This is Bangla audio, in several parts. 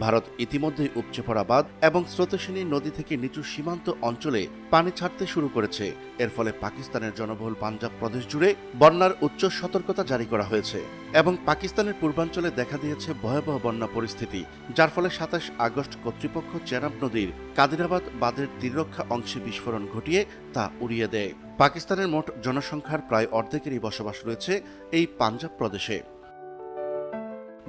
ভারত ইতিমধ্যেই উপচে পড়া বাঁধ এবং স্রোতস্বিনী নদী থেকে নিচু সীমান্ত অঞ্চলে পানি ছাড়তে শুরু করেছে। এর ফলে পাকিস্তানের জনবহুল পাঞ্জাব প্রদেশ জুড়ে বন্যার উচ্চ সতর্কতা জারি করা হয়েছে এবং পাকিস্তানের পূর্বাঞ্চলে দেখা দিয়েছে ভয়াবহ বন্যা পরিস্থিতি, যার ফলে সাতাশ আগস্ট কর্তৃপক্ষ চেনাব নদীর কাদিরাবাদ বাঁধের তীররক্ষা অংশে বিস্ফোরণ ঘটিয়ে তা উড়িয়ে দেয়। পাকিস্তানের মোট জনসংখ্যার প্রায় অর্ধেকেরই বসবাস রয়েছে এই পাঞ্জাব প্রদেশে।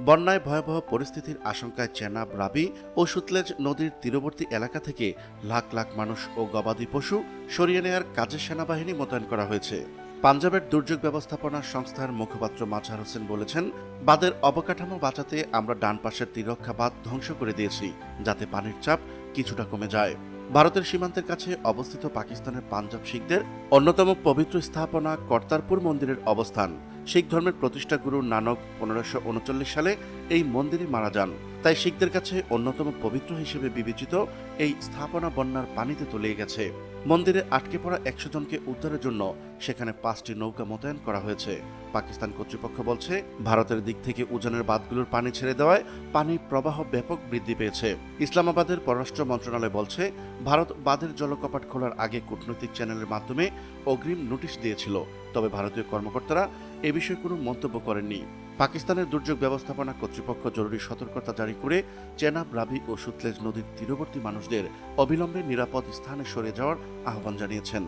বন্যায় ভয়াবহ পরিস্থিতির আশঙ্কায় চেনাব রাবি ও সুতলেজ নদীর তীরবর্তী এলাকা থেকে লাখ লাখ মানুষ ও গবাদি পশু সরিয়ে নেয়ার কাজে সেনাবাহিনী মোতায়েন করা হয়েছে। পাঞ্জাবের দুর্যোগ ব্যবস্থাপনা সংস্থার মুখপাত্র মাঝার হোসেন বলেছেন, বাঁধের অবকাঠামো বাঁচাতে আমরা ডান পাশের তীররক্ষা বাঁধ ধ্বংস করে দিয়েছি, যাতে পানির চাপ কিছুটা কমে যায়। ভারতের সীমান্তের কাছে অবস্থিত পাকিস্তানের পাঞ্জাব শিখদের অন্যতম পবিত্র স্থাপনা কর্তারপুর মন্দিরের অবস্থান। শিখ ধর্মের প্রতিষ্ঠা গুরু নানক পনেরোশো সালে এই মন্দিরে মারা যান। তাই শিখদের কাছে অন্যতম পবিত্র হিসেবে বিবেচিত এই স্থাপনা বন্যার পানিতে তলিয়ে গেছে। মন্দিরে আটকে পড়া একশো জনকে উদ্ধারের জন্য সেখানে পাঁচটি নৌকা মোতায়েন করা হয়েছে। পাকিস্তান কর্তৃপক্ষ বলছে, ভারতের দিক থেকে উজানের বাঁধগুলোর পানি ছেড়ে দেওয়ায় পানির প্রবাহ ব্যাপক বৃদ্ধি পেয়েছে। ইসলামাবাদের পররাষ্ট্র মন্ত্রণালয় বলছে, ভারত বাঁধের জলকপাট খোলার আগে কূটনৈতিক চ্যানেলের মাধ্যমে অগ্রিম নোটিশ দিয়েছিল। তবে ভারতীয় কর্মকর্তারা এ বিষয়ে কোনো মন্তব্য করেননি। পাকিস্তানের দুর্যোগ ব্যবস্থাপনা কর্তৃপক্ষ জরুরি সতর্কতা জারি করে চেনাব রাবি ও সুতলেজ নদীর তীরবর্তী মানুষদের অবিলম্বে নিরাপদ স্থানে সরে যাওয়ার আহ্বান জানিয়েছেন।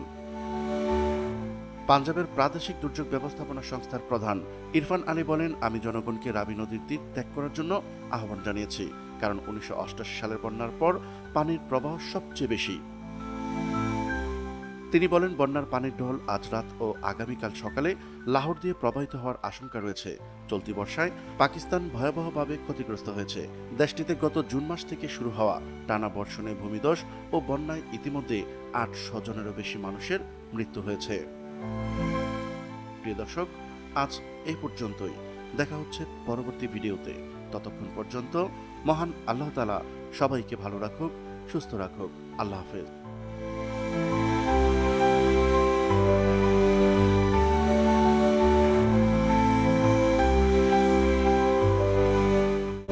পাঞ্জাবের প্রাদেশিক দুর্যোগ ব্যবস্থাপনা সংস্থার প্রধান ইরফান আলী বলেন, আমি জনগণকে রাবি নদীর তীর ত্যাগ করার জন্য আহ্বান জানিয়েছি, কারণ উনিশশো সালের বন্যার পর পানির প্রবাহ সবচেয়ে বেশি। তিনি বলেন, বন্যার পানির ঢল আজ রাত ও আগামীকাল সকালে লাহোর দিয়ে প্রবাহিত হওয়ার আশঙ্কা রয়েছে। চলতি বর্ষায় পাকিস্তান ভয়াবহভাবে ক্ষতিগ্রস্ত হয়েছে। দেশটিতে গত জুন মাস থেকে শুরু হওয়া টানা বর্ষণে ভূমিধস ও বন্যায় ইতিমধ্যে আট জনেরও বেশি মানুষের মৃত্যু হয়েছে। প্রিয় দর্শক, আজ এই পর্যন্তই। দেখা হচ্ছে পরবর্তী ভিডিওতে। ততক্ষণ পর্যন্ত মহান আল্লাহ তালা সবাইকে ভালো রাখুক, সুস্থ রাখুক। আল্লাহ হাফেজ।